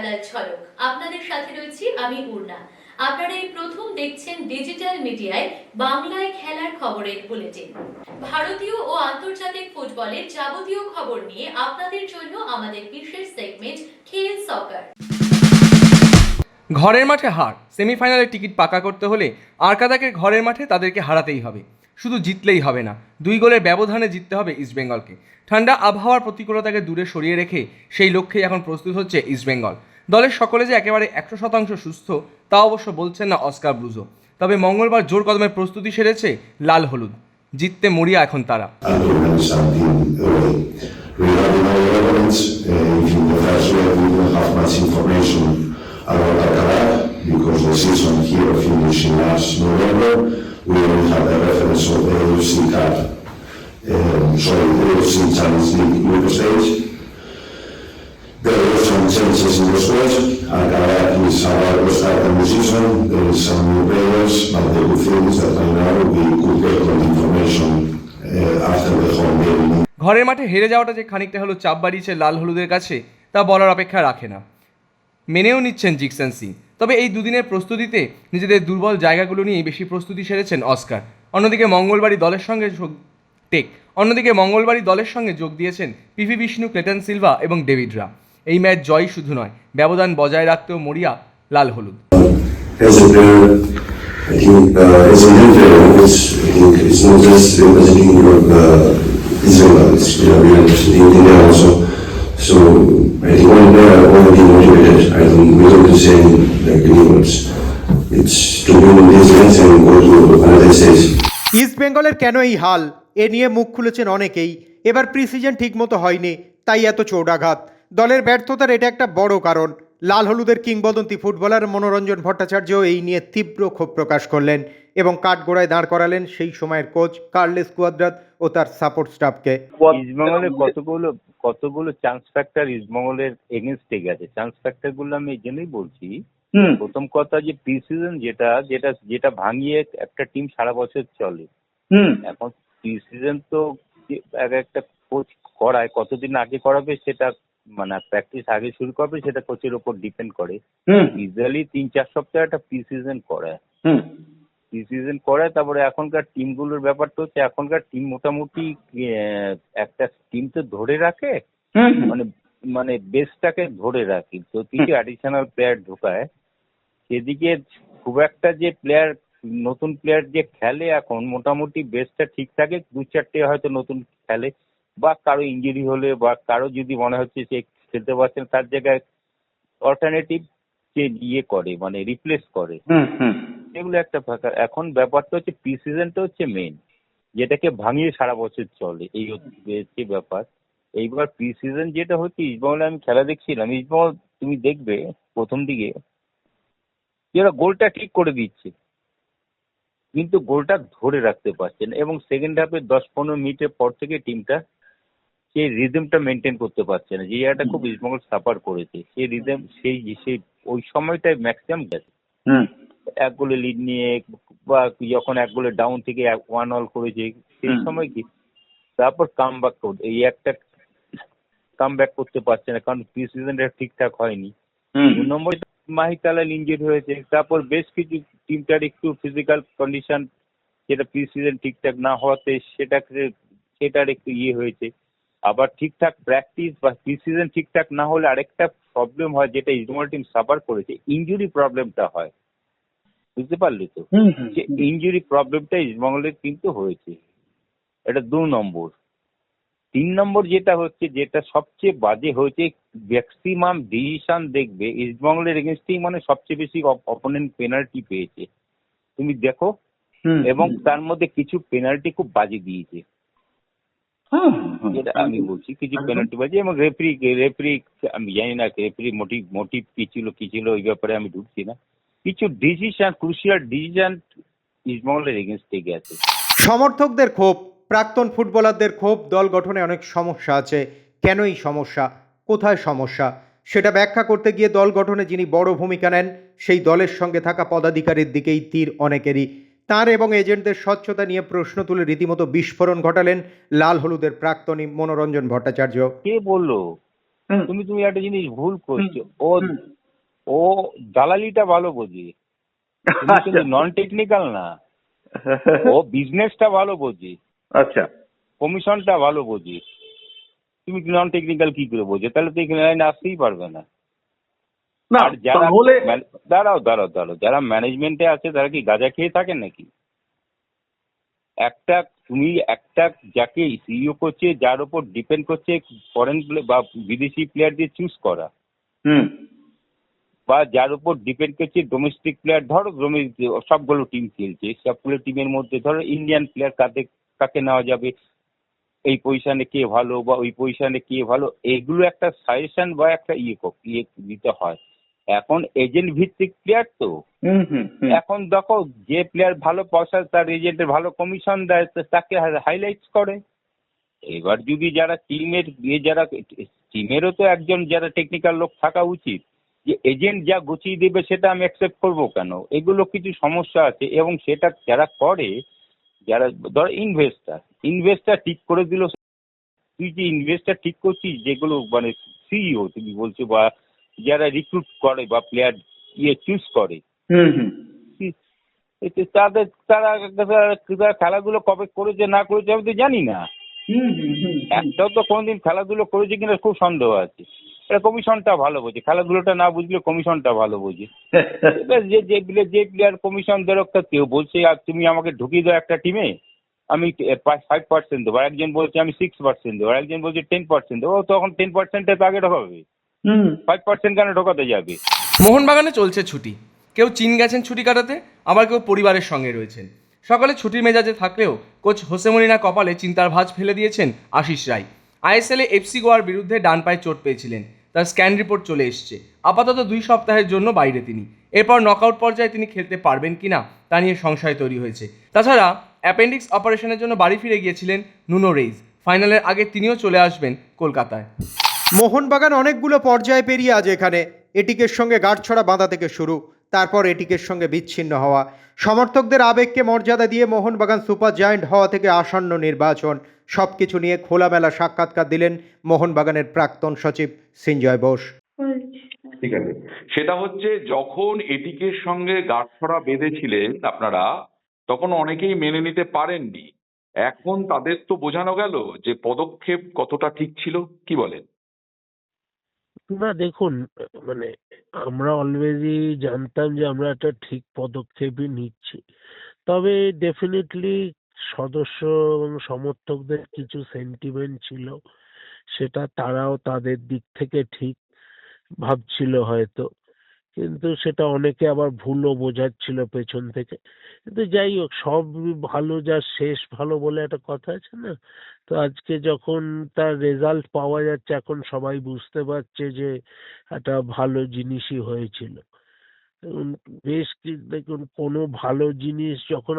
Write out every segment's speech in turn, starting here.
খেলার ঝলক আপনাদের সাথে রয়েছি আমি পূর্ণা আপনারা এই প্রথম দেখছেন ডিজিটাল মিডিয়ায় বাংলায় খেলার খবরের বুলেটিন। ভারতীয় ও আন্তর্জাতিক ফুটবলের যাবতীয় খবর নিয়ে আপনাদের জন্য আমাদের বিশেষ সেগমেন্ট খেল সকার ঘরের মাঠে হার। সেমিফাইনালে টিকিট পাকা করতে হলে আরকাদাকের ঘরের মাঠে তাদেরকে হারাতেই হবে। শুধু জিতলেই হবে না, দুই গোলের ব্যবধানে জিততে হবে ইস্টবেঙ্গলকে ঠান্ডা আবহাওয়ার প্রতিকূলতাকে দূরে সরিয়ে রেখে সেই লক্ষ্যেই এখন প্রস্তুত হচ্ছে ইস্টবেঙ্গল দলের সকলে যে একেবারে একশো শতাংশ সুস্থ, তা অবশ্য বলছেন না অস্কার ব্রুজো। তবে মঙ্গলবার জোর কদমের প্রস্তুতি সেরেছে লাল হলুদ। জিততে মরিয়া এখন তারা। There were some changes in the squad. Alcalá is about to start the season. There is some new players, but the information. ঘরের মাঠে হেরে যাওয়াটা যে খানিকটা হলো চাপ বাড়িয়েছে লাল হলুদের কাছে তা বলার অপেক্ষা রাখে না মেনেও নিচ্ছেন জিকসন সিং তবে এই দুদিনের প্রস্তুতিতে নিজেদের দুর্বল জায়গাগুলো নিয়েই বেশি প্রস্তুতি সেরেছেন অস্কার অন্যদিকে মঙ্গলবারই দলের সঙ্গে যোগ টেক অন্যদিকে মঙ্গলবারই দলের সঙ্গে যোগ দিয়েছেন পিভি বিষ্ণু ক্লেটন সিলভা এবং ডেভিডরা এই ম্যাচ জয় শুধু নয়, ব্যবধান বজায় রাখতেও মরিয়া লাল হলুদ। ইস্ট বেঙ্গলের কেন এই হাল? এ নিয়ে মুখ খুলেছেন অনেকেই। এবার প্রিসিজন ঠিক মতো হয়নি, তাই এত চৌড়াঘাত দলের ব্যর্থতার এটা একটা বড় কারণ। লাল হলুদের কিংবদন্তি ফুটবলার মনোরঞ্জন ভট্টাচার্য এই নিয়ে তীব্র ক্ষোভ প্রকাশ করলেন এবং কাঠগোড়ায় দাঁড় করালেন সেই সময়ের কোচ কার্লেস কুয়াদ্রাত ও তার সাপোর্ট স্টাফকে। ইস্টবেঙ্গলের কতগুলো কতগুলো চান্স ফ্যাক্টর ইস্টবেঙ্গলের এগেনস্টে গেছে। চান্স ফ্যাক্টরগুলো আমি এই জন্যই বলছি প্রথম কথা যে প্রি সিজন যেটা যেটা যেটা ভাঙিয়ে একটা টিম সারা বছর চলে। এখন প্রি সিজন তো এক একটা কোচ করায় কতদিন আগে করাবে সেটা মানে প্র্যাকটিস আগে শুরু করবে সেটা কোচের উপর ডিপেন্ড করে। ইউজুয়ালি তিন চার সপ্তাহ একটা প্রি সিজন করায়। প্রি সিজন করায় তারপরে এখনকার টিমগুলোর ব্যাপারটা হচ্ছে এখনকার টিম মোটামুটি একটা টিম তো ধরে রাখে। মানে মানে বেসটাকে ধরে রাখে। তো কিছু অ্যাডিশনাল প্লেয়ার ঢোকায় সেদিকে খুব একটা যে প্লেয়ার নতুন প্লেয়ার যে খেলে এখন মোটামুটি বেসটা ঠিক থাকে দু চারটে হয়তো নতুন খেলে। বা কারও ইঞ্জুরি হলে বা কারও যদি মনে হচ্ছে সে খেলতে পারছে না তার জায়গায় অল্টারনেটিভ যে ইয়ে করে মানে রিপ্লেস করে। এগুলো একটা ফাঁকা এখন ব্যাপারটা হচ্ছে প্রি সিজনটা হচ্ছে মেন যেটাকে ভাঙিয়ে সারা বছর চলে। এই হচ্ছে ব্যাপার। এইবার প্রি সিজন যেটা হচ্ছে ইস্টবেঙ্গলে আমি খেলা দেখছিলাম। ইস্টবেঙ্গল তুমি দেখবে প্রথম দিকে এরা গোলটা ঠিক করে দিচ্ছে। কিন্তু গোলটা ধরে রাখতে পারছে না। এবং সেকেন্ড হাফে দশ পনেরো মিনিটের পর থেকে টিমটা সেই রিদমটা মেনটেন করতে পারছে না। যে জায়গাটা খুব ইস্টবেঙ্গল সাফার করেছে সেই রিদম সেই সেই ওই সময়টায় ম্যাক্সিমাম গেছে। এক গোলে লিড নিয়ে বা যখন এক গোলে ডাউন থেকে ওয়ান অল করেছে সেই সময় কি? তারপর কাম ব্যাক করতে এই একটা কাম ব্যাক করতে পারছে না কারণ প্রি সিজনটা ঠিকঠাক হয়নি। দু নম্বর মাহিকালাল ইঞ্জুরি হয়েছে তারপর বেশ কিছু টিমটার একটু ফিজিক্যাল কন্ডিশন যেটা প্রি সিজন ঠিকঠাক না হওয়াতে সেটাকে সেটার একটু ইয়ে হয়েছে। আবার ঠিকঠাক প্র্যাকটিস বা প্রি সিজন ঠিকঠাক না হলে আরেকটা প্রবলেম হয় যেটা ইজমল টিম সাফার করেছে ইঞ্জুরি প্রবলেমটা হয়। বুঝতে পারলি তো? যে ইঞ্জুরি প্রবলেমটা ইস্টবেঙ্গলের কিন্তু হয়েছে। এটা দু নম্বর। তিন নম্বর যেটা হচ্ছে যেটা সবচেয়ে বাজে হয়েছে ম্যাক্সিমাম ডিসিশন দেখবে ইস্টবেঙ্গলের এগেনস্টেই মানে সবচেয়ে বেশি অপোনেন্ট পেনাল্টি পেয়েছে। তুমি দেখো এবং তার মধ্যে কিছু পেনাল্টি খুব বাজে দিয়েছে। যেটা আমি বলছি কিছু পেনাল্টি বাজে এবং রেফারি রেফারি আমি জানি না রেফারি মোটিভ মোটিভ কি ছিল কি ছিল ওই ব্যাপারে আমি ঢুকছি না। কিছু ডিসিশন ক্রুশিয়াল ডিসিশন ইস্টবেঙ্গলের এগেনস্টে গেছে। সমর্থকদের ক্ষোভ প্রাক্তন ফুটবলারদের ক্ষোভ দল গঠনে অনেক সমস্যা আছে। কেনই সমস্যা? কোথায় সমস্যা? সেটা ব্যাখ্যা করতে গিয়ে দল গঠনে যিনি বড় ভূমিকা নেন সেই দলের সঙ্গে থাকা পদাধিকারীর দিকেই তীর অনেকেরই। তার এবং এজেন্টদের স্বচ্ছতা নিয়ে প্রশ্ন তুলে রীতিমতো বিস্ফোরণ ঘটালেন লাল হলুদের প্রাক্তনী মনোরঞ্জন ভট্টাচার্য। কে বলল? তুমি তুমি একটা জিনিস ভুল করছ। ও ও দালালিটা ভালো বোঝে। তুমি নন টেকনিক্যাল না। ও বিজনেসটা ভালো বোঝে। আচ্ছা। কমিশনটা ভালো বোঝে। তুমি নন টেকনিক্যাল কি করে বোঝে? তাহলে তো এখানে লাইনে আসতেই পারবে না। না আর যারা তাহলে দাঁড়াও দাঁড়াও দাঁড়াও। যারা ম্যানেজমেন্টে আছে তারা কি গাঁজা খেয়ে থাকেন নাকি? একটা তুমি একটা যাকে সিইও করছে যার উপর ডিপেন্ড করছে ফরেন বা বিদেশি প্লেয়ার দিয়ে চুজ করা। হুম। বা যার উপর ডিপেন্ড করছে ডোমেস্টিক প্লেয়ার ধরো ডোমেস্টিক সবগুলো টিম খেলছে। সবগুলো টিমের মধ্যে ধরো ইন্ডিয়ান প্লেয়ার কাকে কাকে নেওয়া যাবে? এই পজিশনে কে ভালো বা ওই পজিশনে কে ভালো? এগুলো একটা সাজেশন বা একটা ইয়ে ইয়ে দিতে হয়। এখন এজেন্ট ভিত্তিক প্লেয়ার তো। এখন দেখো যে প্লেয়ার ভালো পয়সা তার এজেন্টের ভালো কমিশন দেয় তো তাকে হাইলাইট করে। এবার যদি যারা টিমের যারা টিমেরও তো একজন যারা টেকনিক্যাল লোক থাকা উচিত যে এজেন্ট যা গুছিয়ে দেবে সেটা আমি অ্যাকসেপ্ট করব কেন? এগুলো কিছু সমস্যা আছে এবং সেটা যারা করে যারা ধর ইনভেস্টার ইনভেস্টার ঠিক করে দিল। তুই যে ইনভেস্টার ঠিক করছিস যেগুলো মানে সিইও তুমি বলছো বা যারা রিক্রুট করে বা প্লেয়ার ইয়ে চুজ করে হুম হুম। তাদের তারা তারা খেলাধুলো কবে করেছে না করেছে আমি তো জানি না। হুম হুম হুম একটাও তো কোনোদিন খেলাধুলো করেছে কিনা খুব সন্দেহ আছে। এটা কমিশনটা ভালো বোঝে খেলাধুলোটা না বুঝলে কমিশনটা ভালো বোঝে। যে যে প্লেয়ার যে প্লেয়ার কমিশন তা কেউ বলছে আর তুমি আমাকে ঢুকিয়ে দাও একটা টিমে আমি ফাইভ পার্সেন্ট দেবো। একজন বলছে আমি সিক্স পার্সেন্ট দেবো। একজন বলছে টেন পার্সেন্ট দেবো। ও তখন টেন পার্সেন্টে তো আগে ঢোকাবে হুম। ফাইভ পার্সেন্ট কেন ঢোকাতে যাবে? মোহনবাগানে চলছে ছুটি। কেউ চীন গেছেন ছুটি কাটাতে আবার কেউ পরিবারের সঙ্গে রয়েছেন। সকালে ছুটির মেজাজে থাকলেও কোচ হোসেমনিনা কপালে চিন্তার ভাঁজ ফেলে দিয়েছেন আশিস রায়। আইএসএলে এফসি গোয়ার বিরুদ্ধে ডান পায়ে চোট পেয়েছিলেন। তার স্ক্যান রিপোর্ট চলে এসছে। আপাতত দুই সপ্তাহের জন্য বাইরে তিনি। এরপর নকআউট পর্যায়ে তিনি খেলতে পারবেন কিনা তা নিয়ে সংশয় তৈরি হয়েছে। তাছাড়া অ্যাপেন্ডিক্স অপারেশনের জন্য বাড়ি ফিরে গিয়েছিলেন নুনো রেইজ। ফাইনালের আগে তিনিও চলে আসবেন কলকাতায়। মোহনবাগান অনেকগুলো পর্যায়ে পেরিয়ে আজ এখানে। এটিকের সঙ্গে গাঁটছড়া বাঁধা থেকে শুরু। তারপর এটিকের সঙ্গে বিচ্ছিন্ন হওয়া। সমর্থকদের আবেগকে মর্যাদা দিয়ে মোহনবাগান সুপার জায়ান্ট হওয়া থেকে আসন্ন নির্বাচন। সব কিছু নিয়ে খোলামেলা সাক্ষাৎকার দিলেন মোহনবাগানের প্রাক্তন সচিব সিঞ্জয় বোস। ঠিক আছে। সেটা হচ্ছে যখন এটিকের সঙ্গে গাঁটছড়া বেঁধেছিলেন আপনারা, তখন অনেকেই মেনে নিতে পারেননি। এখন তাদের তো বোঝানো গেল যে পদক্ষেপ কতটা ঠিক ছিল। কি বলেন? না, দেখুন মানে আমরা অলরেডি জানতাম যে আমরা একটা ঠিক পদক্ষেপই নিচ্ছি। তবে ডেফিনেটলি সদস্য এবং সমর্থকদের কিছু সেন্টিমেন্ট ছিল, সেটা তারাও তাদের দিক থেকে ঠিক ভাবছিল হয়তো। কিন্তু সেটা অনেকে আবার ভুলও বোঝাচ্ছিল পেছন থেকে। কিন্তু যাই হোক, সব ভালো যা শেষ ভালো বলে একটা কথা আছে না? তো আজকে যখন তার রেজাল্ট পাওয়া যাচ্ছে, এখন সবাই বুঝতে পারছে যে একটা ভালো জিনিসই হয়েছিল। বেশ দেখুন, কোনো ভালো জিনিস যখন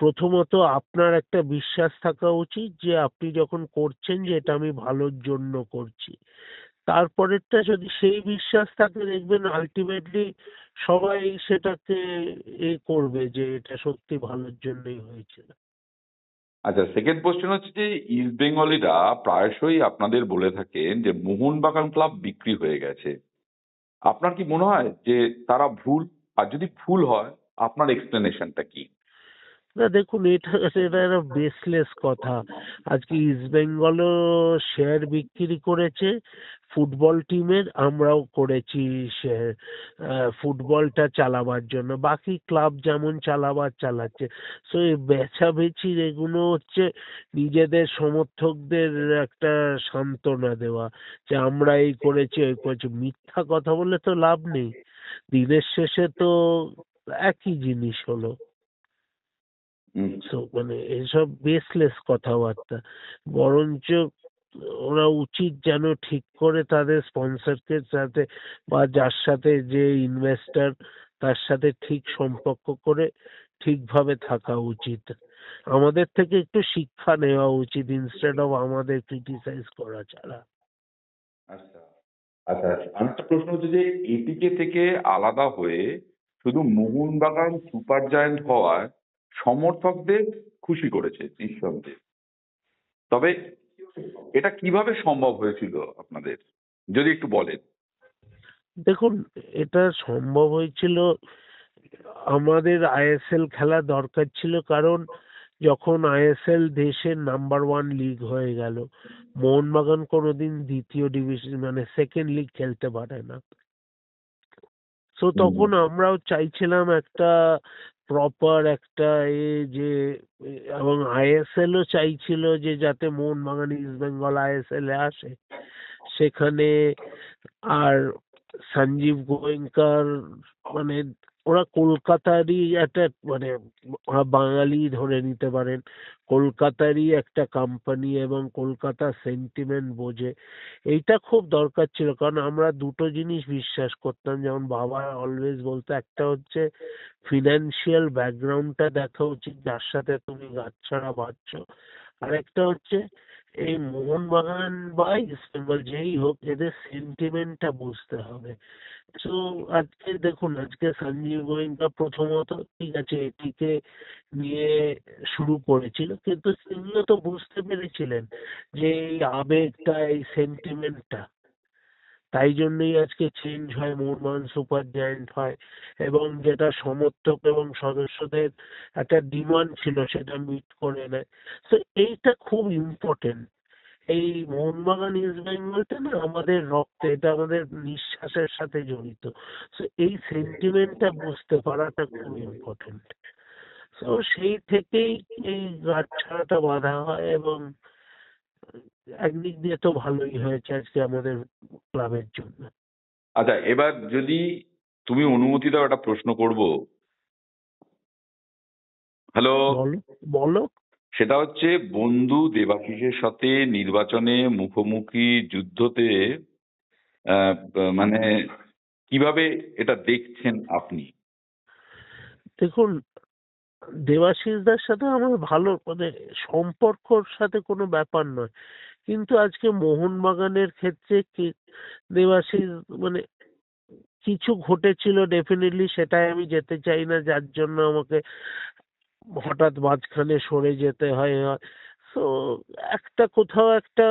প্রথমত আপনার একটা বিশ্বাস থাকা উচিত যে আপনি যখন করছেন যে এটা আমি ভালোর জন্য করছি। তারপরেরটা যদি সেই বিশ্বাস থাকে দেখবেন আলটিমেটলি সবাই সেটাকে এ করবে যে এটা সত্যি ভালোর জন্যই হয়েছিল আচ্ছা সেকেন্ড কোশ্চেন হচ্ছে যে ইস্ট বেঙ্গলিরা প্রায়শই আপনাদের বলে থাকেন যে মোহনবাগান ক্লাব বিক্রি হয়ে গেছে। আপনার কি মনে হয় যে তারা ভুল আর যদি ভুল হয় আপনার এক্সপ্লেনেশনটা কি? না দেখুন এটা এটা একটা বেসলেস কথা। আজকে ইস্ট বেঙ্গলও শেয়ার বিক্রি করেছে ফুটবল টিমের আমরাও করেছি শেয়ার ফুটবলটা চালাবার জন্য। বাকি ক্লাব যেমন চালাবার চালাচ্ছে। সো এই বেচাবেচির এগুলো হচ্ছে নিজেদের সমর্থকদের একটা সান্ত্বনা দেওয়া যে আমরা এই করেছি ওই করেছি। মিথ্যা কথা বলে তো লাভ নেই। দিনের শেষে তো একই জিনিস হলো। মানে এসব বেসলেস কথাবার্তা। বরঞ্চ ওরা উচিত যেন ঠিক করে তাদের স্পন্সরকে সাথে বা যার সাথে যে ইনভেস্টর তার সাথে ঠিক সম্পর্ক করে ঠিকভাবে থাকা উচিত। আমাদের থেকে একটু শিক্ষা নেওয়া উচিত ইনস্টেড অফ আমাদের ক্রিটিসাইজ করা ছাড়া। আচ্ছা আচ্ছা প্রশ্ন হচ্ছে যে এটিকে থেকে আলাদা হয়ে শুধু মোহনবাগান সুপার জায়ান্ট হওয়ায় সমর্থকদের খুশি করেছে নিঃসন্দেহে। তবে এটা কীভাবে সম্ভব হয়েছিল আপনাদের? যদি একটু বলেন। দেখুন এটা সম্ভব হয়েছিল আমাদের আইএসএল খেলা দরকার ছিল কারণ যখন আইএসএল দেশের নাম্বার ওয়ান লিগ হয়ে গেল মোহনবাগান কোনোদিন দ্বিতীয় ডিভিশন মানে সেকেন্ড লিগ খেলতে পারে না। তো তখন আমরাও চাইছিলাম একটা প্রপার একটা এ যে এবং এবং ও চাইছিল যে যাতে মোহনবাগান ইস্ট বেঙ্গল আইএসএল এ আসে। সেখানে আর সঞ্জীব গোয়েঙ্কার মানে ওরা কলকাতারই একটা মানে ওরা বাঙালি ধরে নিতে পারেন। কলকাতারই একটা কোম্পানি এবং কলকাতার সেন্টিমেন্ট বোঝে। এইটা খুব দরকার ছিল, কারণ আমরা দুটো জিনিস বিশ্বাস করতাম। যেমন বাবা অলওয়েজ বলতো, একটা হচ্ছে ফিনান্সিয়াল ব্যাকগ্রাউন্ডটা দেখা উচিত, যার সাথে তুমি গাছছাড়া বাঁচছ। আর একটা হচ্ছে, এই মোহনবাগান বা ইস্ট বেঙ্গল, যেই হোক, এদের সেন্টিমেন্টটা বুঝতে হবে। তো আজকে দেখুন, আজকে সঞ্জীব গোয়েঙ্কা প্রথমত ঠিক আছে, এটিকে নিয়ে শুরু করেছিল, কিন্তু তিনিও তো বুঝতে পেরেছিলেন যে এই আবেগটা, এই সেন্টিমেন্টটা তাই জন্যই আজকে চেঞ্জ হয় মোহনবাগান সুপার জায়েন্ট হয়, এবং যেটা সমর্থক এবং সদস্যদের একটা ডিমান্ড ছিল, সেটা মিট করে নেয়। তো এইটা খুব ইম্পর্টেন্ট এই মোহনবাগান ইস্ট বেঙ্গলটা না আমাদের রক্তে এটা আমাদের নিঃশ্বাসের সাথে জড়িত। তো এই সেন্টিমেন্টটা বুঝতে পারাটা খুব ইম্পর্টেন্ট তো সেই থেকেই এই গাছছাড়াটা বাঁধা হয় এবং একদিক দিয়ে তো ভালোই হয়েছে আজকে আমাদের ক্লাবের জন্য। আচ্ছা এবার যদি তুমি অনুমতি দাও একটা প্রশ্ন করব। হ্যালো বলো। সেটা হচ্ছে বন্ধু দেবাশিসের সাথে নির্বাচনে মুখোমুখি যুদ্ধতে মানে কীভাবে এটা দেখছেন আপনি? দেখুন, দেবাশিসদার সাথে আমার ভালো মানে সম্পর্কর সাথে কোনো ব্যাপার নয়। কিন্তু আজকে মোহনবাগানের ক্ষেত্রে কি দেবাশিস মানে কিছু ঘটেছিল ডেফিনেটলি সেটাই আমি যেতে চাই না, যার জন্য আমাকে হঠাৎ মাঝখানে সরে যেতে হয় তো একটা কোথাও একটা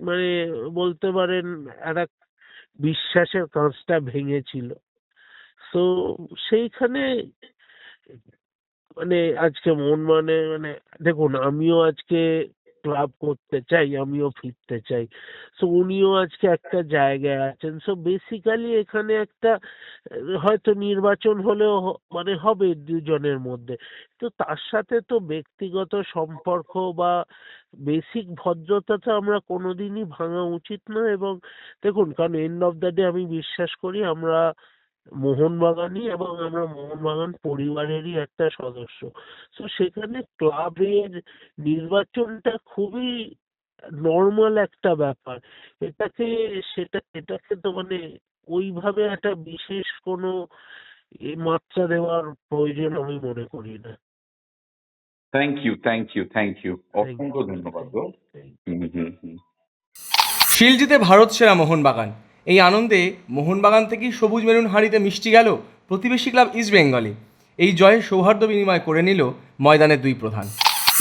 মানে বলতে পারেন এক বিশ্বাসের কাঁচটা ভেঙেছিল। তো সেইখানে মানে আজকে মন মানে মানে দেখুন, আমিও আজকে ক্লাব করতে চাই, আমিও ফিরতে চাই। সো উনিও আজকে একটা জায়গায় আছেন। সো বেসিক্যালি এখানে একটা, হয়তো নির্বাচন হলেও মানে হবে দুজনের মধ্যে। তো তার সাথে তো ব্যক্তিগত সম্পর্ক বা বেসিক ভদ্রতা তো আমরা কোনোদিনই ভাঙা উচিত না এবং দেখুন, কারণ এন্ড অফ দ্য ডে আমি বিশ্বাস করি আমরা মোহনবাগানই এবং আমরা মোহনবাগান পরিবারেরই একটা সদস্য। তো সেখানে ক্লাবের নির্বাচনটা খুবই নর্মাল একটা ব্যাপার। এটাকে সেটা এটাকে তো মানে ওইভাবে একটা বিশেষ কোনো এ মাত্রা দেওয়ার প্রয়োজন আমি মনে করি না। Thank you thank you thank you Thank অসংখ্য you. ধন্যবাদ গো হুম। হুম হুম শিল জিতে ভারত সেরা মোহনবাগান। এই আনন্দে মোহনবাগান থেকেই সবুজ মেরুন হাঁড়িতে মিষ্টি গেল প্রতিবেশী ক্লাব ইস্ট বেঙ্গলে। এই জয়ে সৌহার্দ্য বিনিময় করে নিল ময়দানের দুই প্রধান।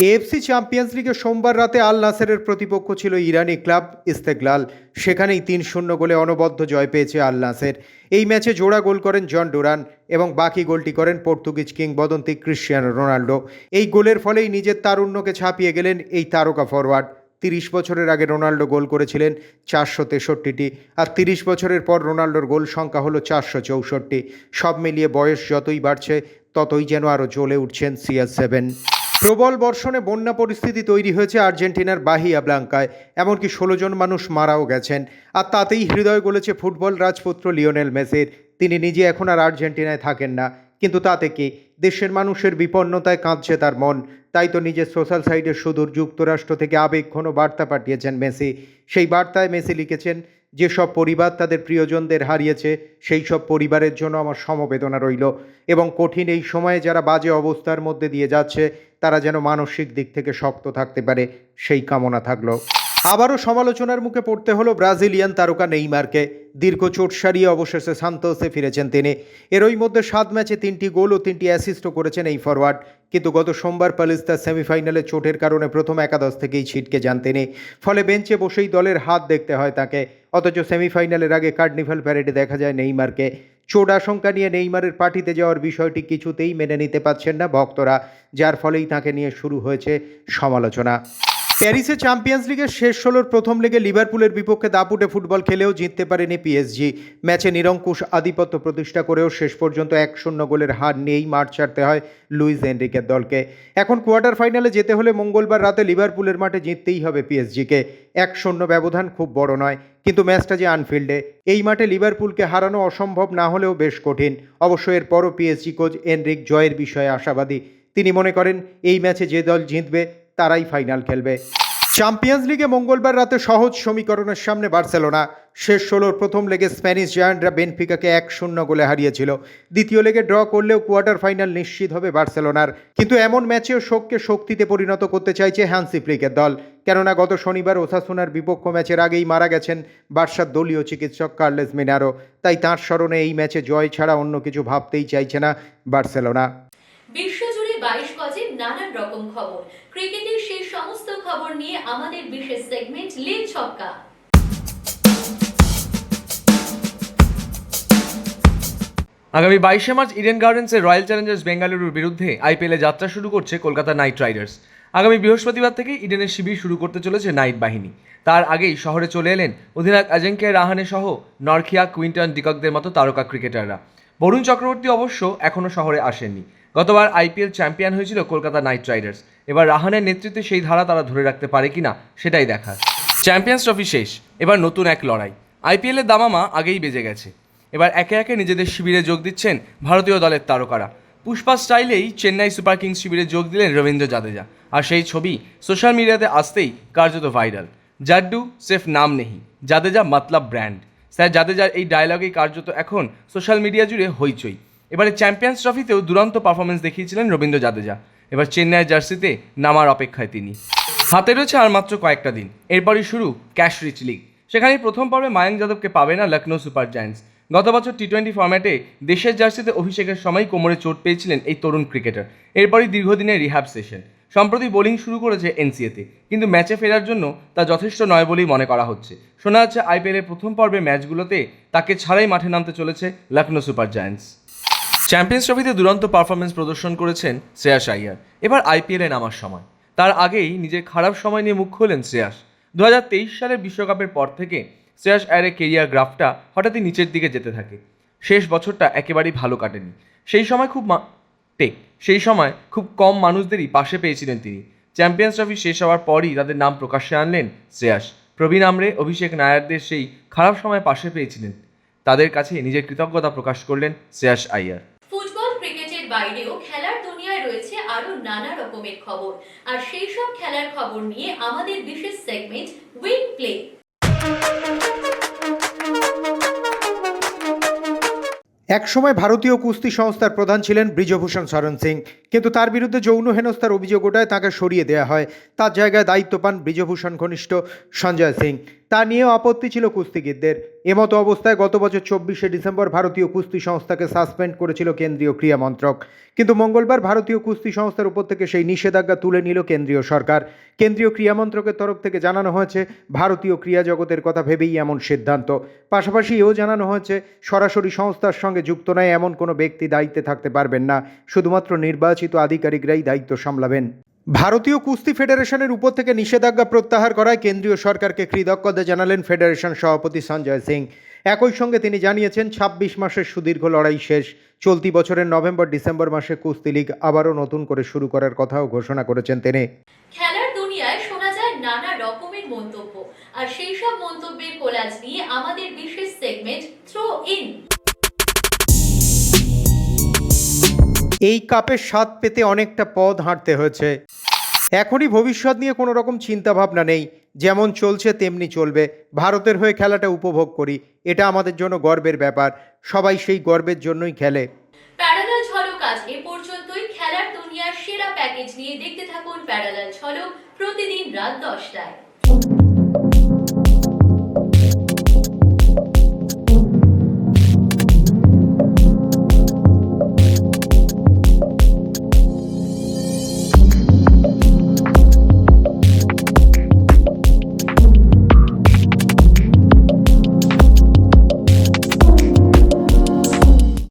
এএফসি চ্যাম্পিয়ন্স লিগে সোমবার রাতে আল নাসেরের প্রতিপক্ষ ছিল ইরানি ক্লাব ইস্তেকলাল। সেখানেই তিন শূন্য গোলে অনবদ্য জয় পেয়েছে আল নাসের। এই ম্যাচে জোড়া গোল করেন জন ডোরান এবং বাকি গোলটি করেন পর্তুগিজ কিংবদন্তি ক্রিশ্চিয়ানো রোনাল্ডো। এই গোলের ফলেই নিজের তারুণ্যকে ছাপিয়ে গেলেন এই তারকা ফরওয়ার্ড তিরিশ বছরের আগে রোনাল্ডো গোল করেছিলেন চারশো তেষট্টিটি। আর তিরিশ বছরের পর রোনাল্ডোর গোল সংখ্যা হলো চারশো চৌষট্টি। সব মিলিয়ে বয়স যতই বাড়ছে, ততই যেন আরও জ্বলে উঠছেন সিএস সেভেন। প্রবল বর্ষণে বন্যা পরিস্থিতি তৈরি হয়েছে আর্জেন্টিনার বাহিয়া ব্লাঙ্কায়। এমনকি ষোলো জন মানুষ মারাও গেছেন। আর তাতেই হৃদয় গলেছে ফুটবল রাজপুত্র লিওনেল মেসির। তিনি নিজে এখন আর আর্জেন্টিনায় থাকেন না। কিন্তু তাতে কি? দেশের মানুষের বিপন্নতায় কাঁদছে তার মন। তাই তো নিজের সোশ্যাল সাইটে সুদূর যুক্তরাষ্ট্র থেকে আবেগঘন বার্তা পাঠিয়েছেন মেসি। সেই বার্তায় মেসি লিখেছেন, যেসব পরিবার তাদের প্রিয়জনদের হারিয়েছে সেই সব পরিবারের জন্য আমার সমবেদনা রইল। এবং কঠিন এই সময়ে যারা বাজে অবস্থার মধ্যে দিয়ে যাচ্ছে, তারা যেন মানসিক দিক থেকে শক্ত থাকতে পারে। সেই কামনা থাকল। সমালোচনার মুখে পড়তে হলো ব্রাজিলিয়ান তারকা নেইমারকে। দীর্ঘ চোট সারিয়ে অবশেষে সান্তোসে ফিরেছেন তিনি। এরই মধ্যে সাত ম্যাচে তিনটি গোল ও তিনটি অ্যাসিস্টও করেছেন এই ফরওয়ার্ড কিন্তু গত সোমবার পালিস্তার সেমিফাইনালে চোটের কারণে প্রথম একাদশ থেকেই ছিটকে যান তিনি। ফলে বেঞ্চে বসেই দলের হাত দেখতে হয় তাকে। অথচ সেমিফাইনালের আগে কার্নিভাল প্যারেডে দেখা যায় নেইমারকে। চোট আশঙ্কা নিয়ে নেইমারের পার্টিতে যাওয়ার বিষয়টি কিছুতেই মেনে নিতে পারছেন না ভক্তরা, যার ফলেই তাকে নিয়ে শুরু হয়েছে সমালোচনা। প্যারিসে চ্যাম্পিয়ন্স লিগের শেষ ষোলোর প্রথম লেগে লিভারপুলের বিপক্ষে দাপুটে ফুটবল খেলেও জিততে পারেনি পিএসজি ম্যাচে নিরঙ্কুশ আধিপত্য প্রতিষ্ঠা করেও শেষ পর্যন্ত এক শূন্য গোলের হার নিয়েই মাঠ ছাড়তে হয় লুইস এনরিকের দলকে। এখন কোয়ার্টার ফাইনালে যেতে হলে মঙ্গলবার রাতে লিভারপুলের মাঠে জিততেই হবে পিএসজিকে এক শূন্য ব্যবধান খুব বড় নয়, কিন্তু ম্যাচটা যে আনফিল্ডে, এই মাঠে লিভারপুলকে হারানো অসম্ভব না হলেও বেশ কঠিন। অবশ্য এরপরও পিএসজি কোচ এনরিক জয়ের বিষয়ে আশাবাদী। তিনি মনে করেন, এই ম্যাচে যে দল জিতবে তারাই ফাইনাল খেলবে। চ্যাম্পিয়ন্স লিগে মঙ্গলবার রাতে সহজ সমীকরণের সামনে বার্সেলোনা। শেষ ষোলোর প্রথম লেগে স্প্যানিশ জায়ান্টরা বেনফিকাকে এক শূন্য গোলে হারিয়েছিল। দ্বিতীয় লেগে ড্র করলেও কোয়ার্টার ফাইনাল নিশ্চিত হবে বার্সেলোনার। কিন্তু এমন ম্যাচেও শোককে শক্তিতে পরিণত করতে চাইছে হ্যান্সি ফ্লিকের দল। কেননা গত শনিবার ওসাসুনার বিপক্ষ ম্যাচের আগেই মারা গেছেন বার্সার দলীয় চিকিৎসক কার্লেস মিনারো। তাই তাঁর স্মরণে এই ম্যাচে জয় ছাড়া অন্য কিছু ভাবতেই চাইছে না বার্সেলোনা। বিশ্বজুড়ে বাইশ গজের নানান রকম খবর। ক্রিকেটের সেই সমস্ত খবর নিয়ে আমাদের বিশেষ সেগমেন্ট লিল ছক্কা। আগামী বাইশে মার্চ ইডেন গার্ডেন্সে রয়্যাল চ্যালেঞ্জার্স বেঙ্গালুরুর বিরুদ্ধে আইপিএলে যাত্রা শুরু করছে কলকাতা নাইট রাইডার্স। আগামী বৃহস্পতিবার থেকে ইডেনের শিবির শুরু করতে চলেছে নাইট বাহিনী। তার আগেই শহরে চলে এলেন অধিনায়ক অজিঙ্ক্য রাহানে সহ নরখিয়া কুইন্টন ডিককদের মতো তারকা ক্রিকেটাররা। বরুণ চক্রবর্তী অবশ্য এখনও শহরে আসেননি। গতবার আইপিএল চ্যাম্পিয়ন হয়েছিল কলকাতা নাইট রাইডার্স। এবার রাহানের নেতৃত্বে সেই ধারা তারা ধরে রাখতে পারে কিনা সেটাই দেখার। চ্যাম্পিয়ন্স ট্রফি শেষ, এবার নতুন এক লড়াই। আইপিএলের দামামা আগেই বেজে গেছে। এবার একে একে নিজেদের শিবিরে যোগ দিচ্ছেন ভারতীয় দলের তারকারা। পুষ্পা স্টাইলেই চেন্নাই সুপার কিংস শিবিরে যোগ দিলেন রবীন্দ্র জাদেজা। আর সেই ছবি সোশ্যাল মিডিয়াতে আসতেই কার্যত ভাইরাল। জাড্ডু সেফ নাম নেহি জাদেজা মতলব ব্র্যান্ড। স্যার, জাদেজার এই ডায়লগেই কার্যত এখন সোশ্যাল মিডিয়া জুড়ে হইচই। এবারে চ্যাম্পিয়ন্স ট্রফিতেও দুরন্ত পারফরমেন্স দেখিয়েছিলেন রবীন্দ্র জাদেজা। এবার চেন্নাইয়ের জার্সিতে নামার অপেক্ষায় তিনি। হাতে রয়েছে আর মাত্র কয়েকটা দিন। এরপরই শুরু ক্যাশ রিচ লিগ। সেখানেই প্রথম পর্বে মায়াঙ্ক যাদবকে পাবে না লখনৌ সুপার জায়ান্টস। গত বছর টি টোয়েন্টি ফর্ম্যাটে দেশের জার্সিতে অভিষেকের সময় কোমরে চোট পেয়েছিলেন এই তরুণ ক্রিকেটার। এরপরই দীর্ঘদিনের রিহাব সেশন। সম্প্রতি বোলিং শুরু করেছে এনসিএতে। কিন্তু ম্যাচে ফেরার জন্য তা যথেষ্ট নয় বলেই মনে করা হচ্ছে। শোনা যাচ্ছে আইপিএলের প্রথম পর্বে ম্যাচগুলোতে তাকে ছাড়াই মাঠে নামতে চলেছে লখনৌ সুপার জায়ান্টস। চ্যাম্পিয়ন্স ট্রফিতে দুরন্ত পারফরমেন্স প্রদর্শন করেছেন শ্রেয়াস আইয়ার। এবার আইপিএলে নামার সময়। তার আগেই নিজের খারাপ সময় নিয়ে মুখ খোলেন শ্রেয়াস। দু হাজার তেইশ সালের বিশ্বকাপের পর থেকে শ্রেয়াস আয়ারের কেরিয়ার গ্রাফটা হঠাৎই নিচের দিকে যেতে থাকে। শেষ বছরটা একেবারেই ভালো কাটেনি। সেই সময় খুব টেক। সেই সময় খুব কম মানুষদেরই পাশে পেয়েছিলেন তিনি। চ্যাম্পিয়ন্স ট্রফি শেষ হওয়ার পরই তাদের নাম প্রকাশ্যে আনলেন শ্রেয়াস। প্রবীণ আমরে অভিষেক নায়ারদের সেই খারাপ সময় পাশে পেয়েছিলেন। তাদের কাছে নিজের কৃতজ্ঞতা প্রকাশ করলেন শ্রেয়াস আইয়ার। বাইরেও খেলার দুনিয়ায় রয়েছে আরও নানা রকমের খবর। আর সেই সব খেলার খবর নিয়ে আমাদের বিশেষ সেগমেন্ট উইন প্লে একসময় ভারতীয় কুস্তি সংস্থার প্রধান ছিলেন ব্রিজভূষণ শরণ সিং। কিন্তু তার বিরুদ্ধে যৌন হেনস্থার অভিযোগ ওঠায় তাকে সরিয়ে দেওয়া হয়। তার জায়গায় দায়িত্ব পান ব্রিজভূষণ ঘনিষ্ঠ সঞ্জয় সিং। তা নিয়েও আপত্তি ছিল কুস্তিগিরদের। এমতো অবস্থায় গত বছর চব্বিশে ডিসেম্বর ভারতীয় কুস্তি সংস্থাকে সাসপেন্ড করেছিল কেন্দ্রীয় ক্রীড়া মন্ত্রক। কিন্তু মঙ্গলবার ভারতীয় কুস্তি সংস্থার উপর থেকে সেই নিষেধাজ্ঞা তুলে নিল কেন্দ্রীয় সরকার। কেন্দ্রীয় ক্রীড়া মন্ত্রকের তরফ থেকে জানানো হয়েছে, ভারতীয় ক্রীড়া জগতের কথা ভেবেই এমন সিদ্ধান্ত। পাশাপাশি এও জানানো হয়েছে, সরাসরি সংস্থার সঙ্গে যুক্ত নয় এমন কোনো ব্যক্তি দায়িত্বে থাকতে পারবেন না। শুধুমাত্র নির্বাচিত আধিকারিকরাই দায়িত্ব সামলাবেন। ভারতীয় কুস্তি ফেডারেশনের উপর থেকে নিষেধাজ্ঞা প্রত্যাহার করায় কেন্দ্রীয় সরকারকে কৃতজ্ঞতা জানালেন ফেডারেশন সভাপতি সঞ্জয় সিং। একই সঙ্গে তিনি জানিয়েছেন, ছাব্বিশ মাসের সুদীর্ঘ লড়াই শেষ। চলতি বছরের নভেম্বর ডিসেম্বর মাসে কুস্তি লীগ আবারও নতুন করে শুরু করার কথাও ঘোষণা করেছেন তিনি। খেলার দুনিয়ায় শোনা যায় নানা রকমের মন্তব্য। আর সেই সব মন্তব্যের কোলাজ নিয়ে আমাদের বিশেষ সেগমেন্ট থ্রো ইন এই কাপের স্বাদ পেতে অনেকটা পথ হাঁটতে হয়েছে। এখনই ভবিষ্যৎ নিয়ে কোনো রকম চিন্তা ভাবনা নেই। যেমন চলছে, তেমনি চলবে। ভারতের হয়ে খেলাটা উপভোগ করি। এটা আমাদের জন্য গর্বের ব্যাপার। সবাই সেই গর্বের জন্যই খেলে। প্যারালাল ঝলক আজ এ পর্যন্তই। খেলার দুনিয়ার সেরা প্যাকেজ নিয়ে দেখতে থাকুন প্যারালাল ঝলক প্রতিদিন রাত দশটায়।